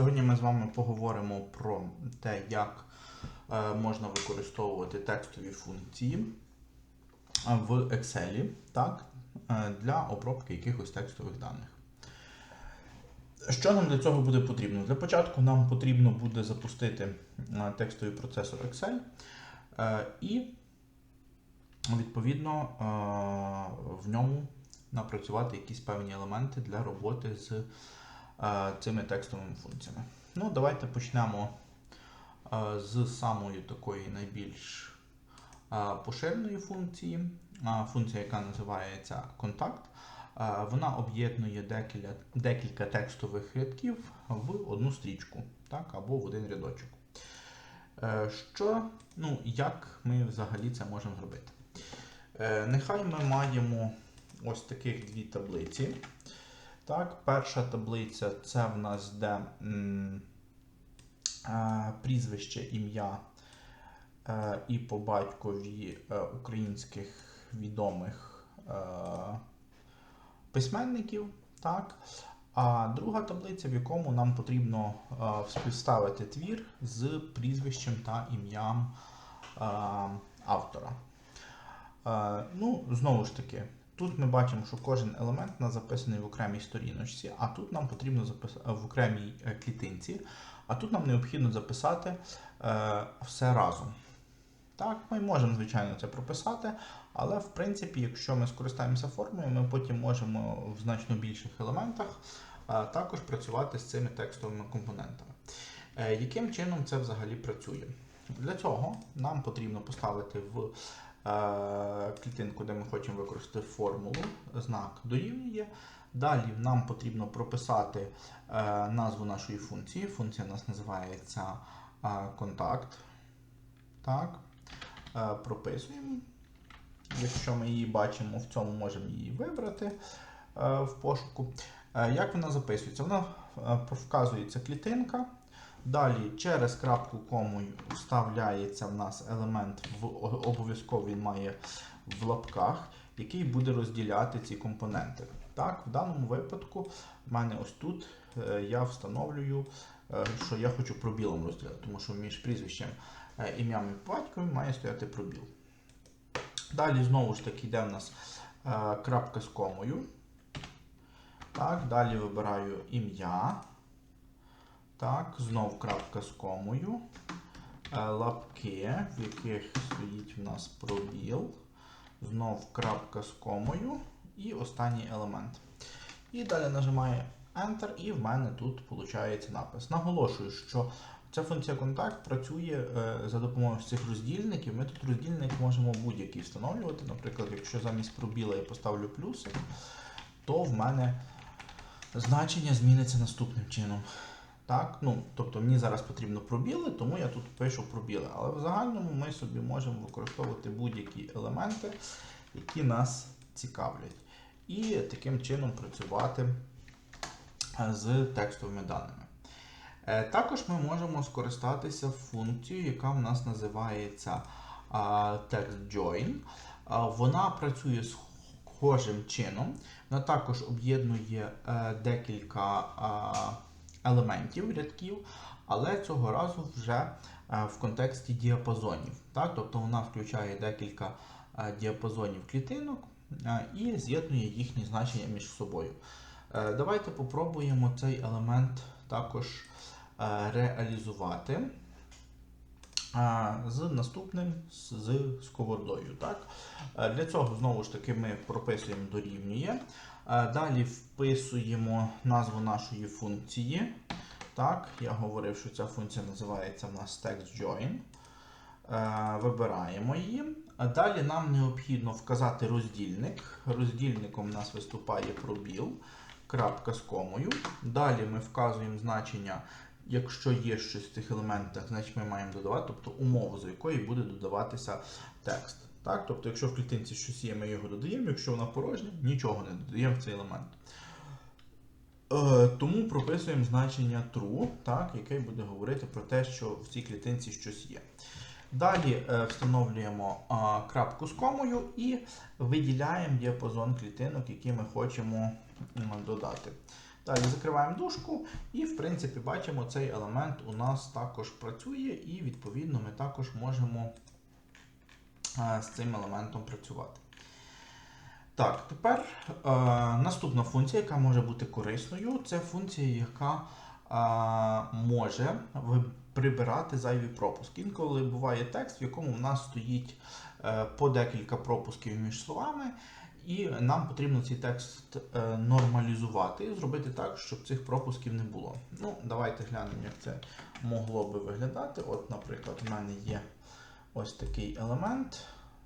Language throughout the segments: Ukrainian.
Сьогодні ми з вами поговоримо про те, як е, можна використовувати текстові функції е, в Excel так, е, для обробки якихось текстових даних. Що нам для цього буде потрібно? Для початку нам потрібно буде запустити текстовий процесор Excel і, відповідно, в ньому напрацювати якісь певні елементи для роботи з цими текстовими функціями. Ну, давайте почнемо з самої такої найбільш поширеної функції, функція, яка називається контакт. Вона об'єднує декілька, декілька текстових рядків в одну стрічку, так, або в один рядочок. Е, Що, ну, як ми взагалі це можемо зробити? Е, Нехай ми маємо ось таких дві таблиці. Так, Перша таблиця це в нас де е, прізвище, ім'я е, і по батькові е, українських відомих письменників. Так? А друга таблиця, в якому нам потрібно співставити твір з прізвищем та ім'ям автора. Ну, знову ж таки, тут ми бачимо, що кожен елемент нас записаний в окремій сторіночці, а тут нам потрібно записати в окремій е, клітинці, а тут нам необхідно записати е, все разом. Так, ми можемо, звичайно, це прописати, але в принципі, якщо ми скористаємося формою, ми потім можемо в значно більших елементах е, також працювати з цими текстовими компонентами. Е, Яким чином це взагалі працює? Для цього нам потрібно поставити в е, клітинку, де ми хочемо використати формулу, знак дорівнює. Далі нам потрібно прописати е, назву нашої функції. Функція у нас називається е, контакт. Так. Е, прописуємо. Якщо ми її бачимо, в цьому можемо її вибрати е, в пошуку. Е, як вона записується? Вона е, вказується клітинка. Далі через крапку кому вставляється в нас елемент, в, обов'язково він має в лапках, який буде розділяти ці компоненти. Так, В даному випадку в мене ось тут е, я встановлюю, е, що я хочу пробілом розділяти, тому що між прізвищем, е, ім'ям і батькові має стояти пробіл. Далі знову ж таки йде в нас крапка з комою. Так, Далі вибираю ім'я. Так, знов крапка з комою. Е, Лапки, в яких стоїть в нас пробіл. Знов крапка з комою. І останній елемент. І далі нажимаю Enter, і в мене тут виходить напис. Наголошую, що ця функція контакт працює е, за допомогою цих роздільників. Ми тут роздільник можемо будь-який встановлювати. Наприклад, якщо замість пробіла я поставлю плюсик, то в мене значення зміниться наступним чином. Так, ну, Тобто мені зараз потрібно пробіли, тому я тут пишу пробіли. Але в загальному ми собі можемо використовувати будь-які елементи, які нас цікавлять. І таким чином працювати е, з текстовими даними. Е, Також ми можемо скористатися функцією, яка в нас називається TextJoin. Вона працює схожим чином. Вона також об'єднує е, декілька елементів рядків, але цього разу вже е, в контексті діапазонів. Так? Тобто вона включає декілька е, діапазонів клітинок і з'єднує їхні значення між собою. Давайте попробуємо цей елемент також реалізувати з наступним з сковородою. Так? Для цього знову ж таки ми прописуємо дорівнює. Далі вписуємо назву нашої функції. Так, Я говорив, що ця функція називається в нас TextJoin. Вибираємо її. Далі нам необхідно вказати роздільник. Роздільником у нас виступає пробіл, крапка з комою. Далі ми вказуємо значення, якщо є щось в цих елементах, значить ми маємо додавати, тобто умову, за якої буде додаватися текст. Так? Тобто, якщо в клітинці щось є, ми його додаємо, якщо вона порожня, нічого не додаємо в цей елемент. Е, тому прописуємо значення true, так, яке буде говорити про те, що в цій клітинці щось є. Далі е, встановлюємо крапку з комою і виділяємо діапазон клітинок, які ми хочемо додати. Далі закриваємо дужку і, в принципі, бачимо, цей елемент у нас також працює, і відповідно ми також можемо з цим елементом працювати. Так, тепер е, наступна функція, яка може бути корисною, це функція, яка е, може прибирати зайві пропуски. Інколи буває текст, в якому в нас стоїть е, по декілька пропусків між словами, і нам потрібно цей текст е, нормалізувати і зробити так, щоб цих пропусків не було. Ну, давайте глянемо, як це могло би виглядати. От, наприклад, в мене є ось такий елемент.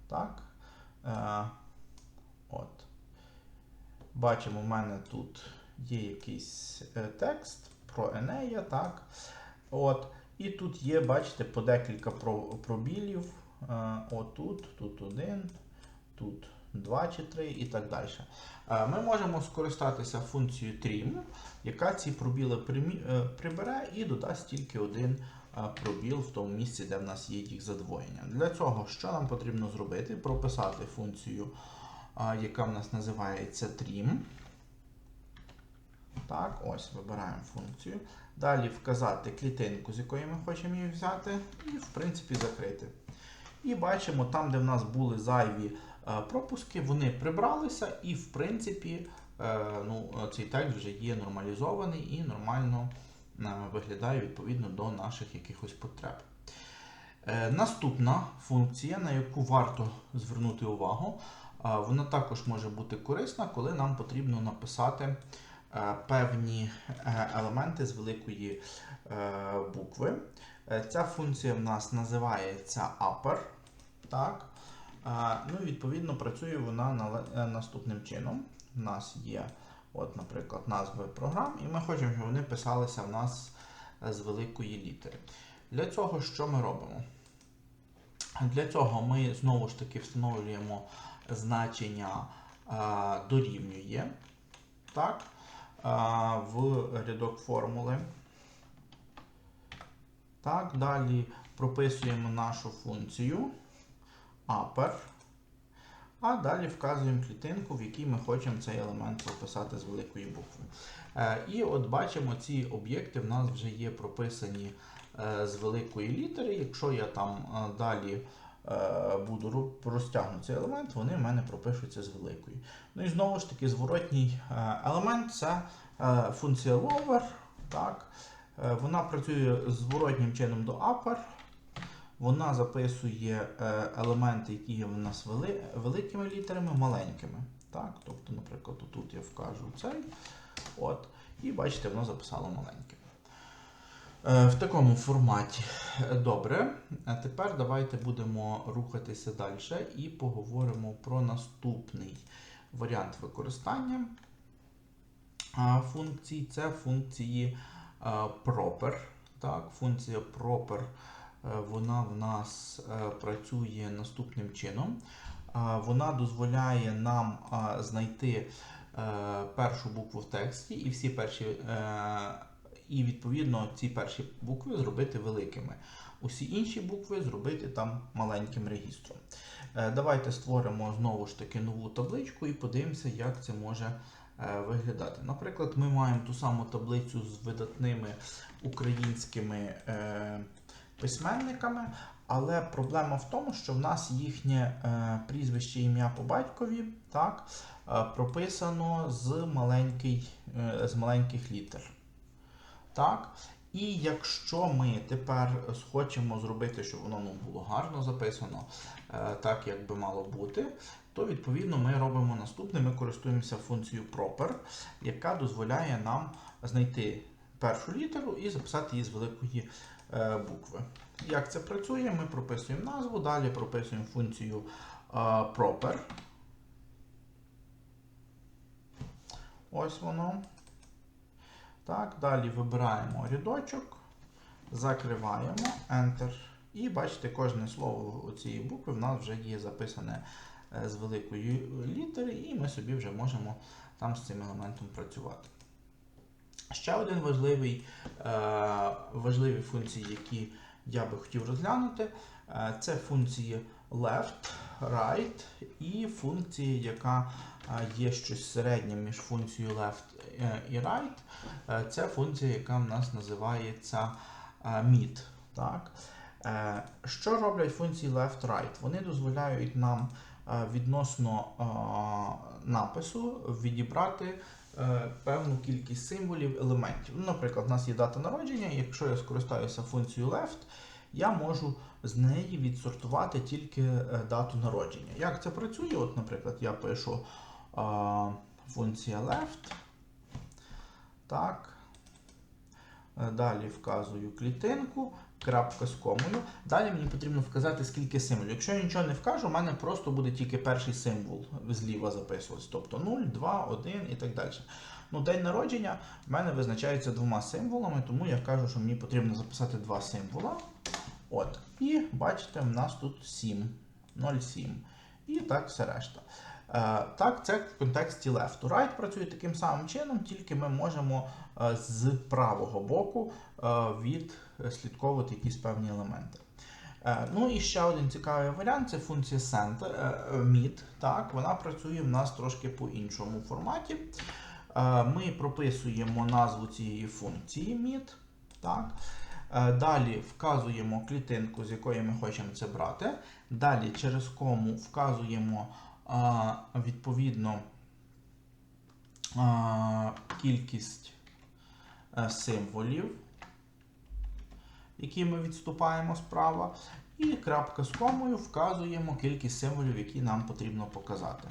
Так. Е, от. Бачимо, в мене тут є якийсь е, текст про Енея, так. От. І тут є, бачите, по декілька про- пробілів. Е, Отут, тут один, тут два чи три і так далі. Е, Ми можемо скористатися функцією trim, яка ці пробіли е, прибере і додасть тільки один пробіл в тому місці, де в нас є їх задвоєння. Для цього що нам потрібно зробити? Прописати функцію, яка в нас називається trim. Так, ось вибираємо функцію. Далі вказати клітинку, з якої ми хочемо її взяти, і в принципі закрити. І бачимо, там, де в нас були зайві е, пропуски, вони прибралися, і в принципі е, ну, цей текст вже є нормалізований і нормально виглядає відповідно до наших якихось потреб. Е, Наступна функція, на яку варто звернути увагу, е, вона також може бути корисна, коли нам потрібно написати е, певні елементи з великої букви. Ця функція в нас називається upper. Так? Ну, і, відповідно, працює вона наступним чином. У нас є, от, наприклад, назви програм, і ми хочемо, щоб вони писалися в нас з великої літери. Для цього що ми робимо? Для цього ми знову ж таки встановлюємо значення е, дорівнює так, е, в рядок формули. Так, далі прописуємо нашу функцію upper, а далі вказуємо клітинку, в якій ми хочемо цей елемент прописати з великої букви. Е, І от бачимо, ці об'єкти в нас вже є прописані е, з великої літери. Якщо я там е, далі буду ру- розтягну цей елемент, вони в мене пропишуться з великої. Ну і знову ж таки, зворотній елемент це функція lower. Так. Вона працює зворотнім чином до upper. Вона записує е, елементи, які є в нас вели, великими літерами, маленькими. Так? Тобто, наприклад, тут я вкажу цей. От, і бачите, воно записало маленьке. Е, В такому форматі. Е, Добре. А тепер давайте будемо рухатися далі і поговоримо про наступний варіант використання функцій. Це функції proper. Так, функція proper е, вона в нас е, працює наступним чином. Вона дозволяє нам знайти е, першу букву в тексті і всі перші. е, І відповідно ці перші букви зробити великими. Усі інші букви зробити там маленьким регістром. Е, Давайте створимо знову ж таки нову табличку і подивимося, як це може е, виглядати. Наприклад, ми маємо ту саму таблицю з видатними українськими е, письменниками, але проблема в тому, що в нас їхнє е, прізвище ім'я по батькові так, е, прописано з, маленький, е, з маленьких літер. Так? І якщо ми тепер хочемо зробити, щоб воно ну, було гарно записано, так як би мало бути, то відповідно ми робимо наступне. Ми користуємося функцією proper, яка дозволяє нам знайти першу літеру і записати її з великої букви. Як це працює? Ми прописуємо назву, далі прописуємо функцію е, proper. Ось воно. Так, далі вибираємо рядочок, закриваємо Enter. І бачите, кожне слово цієї букви в нас вже є записане е, з великої літери, і ми собі вже можемо там з цим елементом працювати. Ще один важливий, е, важливі функції, які я би хотів розглянути, е, це функції left, right і функції, яка е, є щось середнє між функцією left і right. Це функція, яка в нас називається mid. Так? Що роблять функції left-right? Вони дозволяють нам відносно напису відібрати певну кількість символів елементів. Ну, наприклад, у нас є дата народження, якщо я скористаюся функцією left, я можу з неї відсортувати тільки е, дату народження. Як це працює? От, наприклад, я пишу е, функція left. Так. Е, Далі вказую клітинку, крапка з комою. Далі мені потрібно вказати, скільки символів. Якщо я нічого не вкажу, у мене просто буде тільки перший символ зліва записуватись. Тобто 0, 2, 1 і так далі. Ну, День народження в мене визначається двома символами, тому я кажу, що мені потрібно записати два символа. От. І бачите, в нас тут 7, 0,7. І так все решта. Е, так, це в контексті left. to Right працює таким самим чином, тільки ми можемо е, з правого боку е, відслідковувати якісь певні елементи. Ну і ще один цікавий варіант це функція е, mid. Так, вона працює в нас трошки по іншому форматі. Ми прописуємо назву цієї функції mid. Так. Далі вказуємо клітинку, з якої ми хочемо це брати. Далі через кому вказуємо а, відповідно а, кількість е, символів, які ми відступаємо справа. І крапка з комою вказуємо кількість символів, які нам потрібно показати.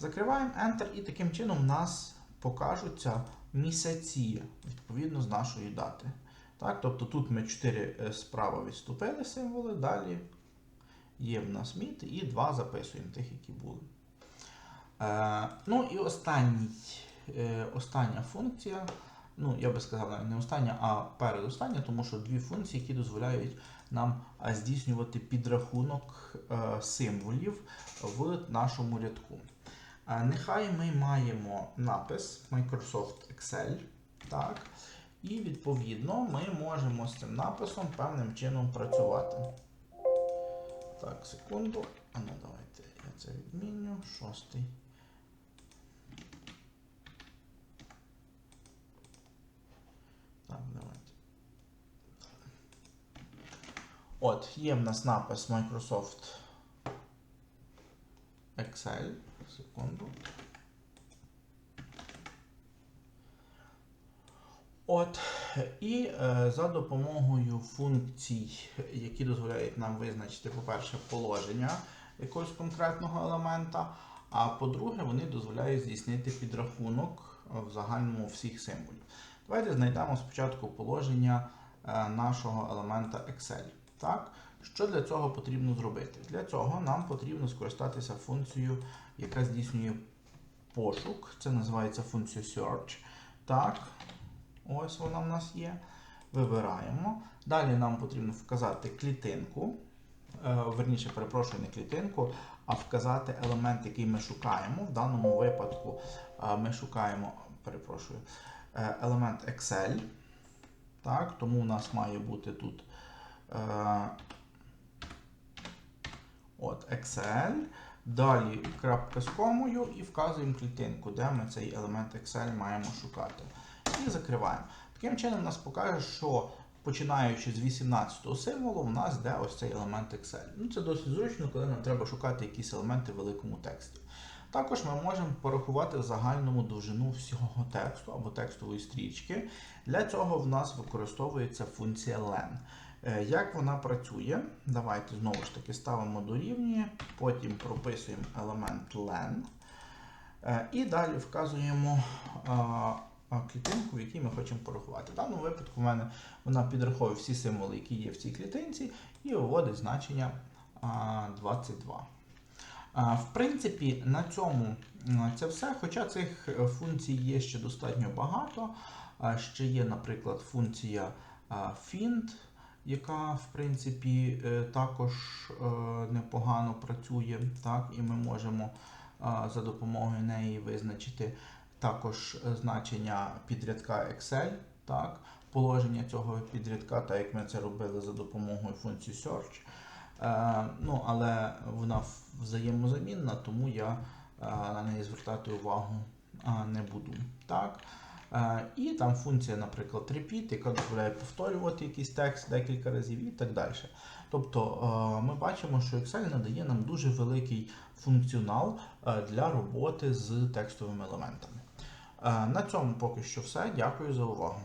Закриваємо Enter, і таким чином в нас покажуться місяці відповідно з нашої дати. Так, тобто тут ми 4 справа відступили символи, далі є в нас міт і 2 записуємо тих, які були. Е, ну і останній, е, остання функція, ну я би сказав, не остання, а передостання, тому що дві функції, які дозволяють нам е, здійснювати підрахунок е, символів в нашому рядку. Е, нехай ми маємо напис Microsoft Excel. Так, і відповідно ми можемо з цим написом певним чином працювати. Так, секунду. А ну давайте я це відміню. Шостий. Так, давайте. От, є в нас напис Microsoft Excel. Секунду. От, І е, за допомогою функцій, які дозволяють нам визначити, по-перше, положення якогось конкретного елемента, а по-друге, вони дозволяють здійснити підрахунок в загальному всіх символів. Давайте знайдемо спочатку положення е, нашого елемента Excel. Так? Що для цього потрібно зробити? Для цього нам потрібно скористатися функцією, яка здійснює пошук. Це називається функція Search. Так, ось вона в нас є. Вибираємо. Далі нам потрібно вказати клітинку. Е, Верніше, перепрошую, не клітинку, а вказати елемент, який ми шукаємо. В даному випадку е, ми шукаємо, перепрошую, е, елемент Excel. Так, тому у нас має бути тут от Excel. Далі крапка з комою і вказуємо клітинку, де ми цей елемент Excel маємо шукати. І закриваємо. Таким чином, нас покаже, що починаючи з 18 символу, у нас йде ось цей елемент Excel. Ну, Це досить зручно, коли нам треба шукати якісь елементи в великому тексті. Також ми можемо порахувати загальному довжину всього тексту або текстової стрічки. Для цього в нас використовується функція len. Е, Як вона працює? Давайте знову ж таки ставимо дорівнює, потім прописуємо елемент len. Е, І далі вказуємо клітинку, в якій ми хочемо порахувати. В даному випадку в мене вона підраховує всі символи, які є в цій клітинці, і виводить значення 22. В принципі, на цьому це все. Хоча цих е, функцій є ще достатньо багато. Ще є, наприклад, функція find, яка в принципі е, також е, непогано працює. Так, І ми можемо за допомогою неї визначити також е, значення підрядка Excel. Так, Положення цього підрядка, так як ми це робили за допомогою функції Search. Е, ну, але вона взаємозамінна, тому я е, на неї звертати увагу е, не буду. Так. Е, І там функція, наприклад, repeat, яка дозволяє повторювати якийсь текст декілька разів і так далі. Тобто е, ми бачимо, що Excel надає нам дуже великий функціонал е, для роботи з текстовими елементами. Е, На цьому поки що все. Дякую за увагу.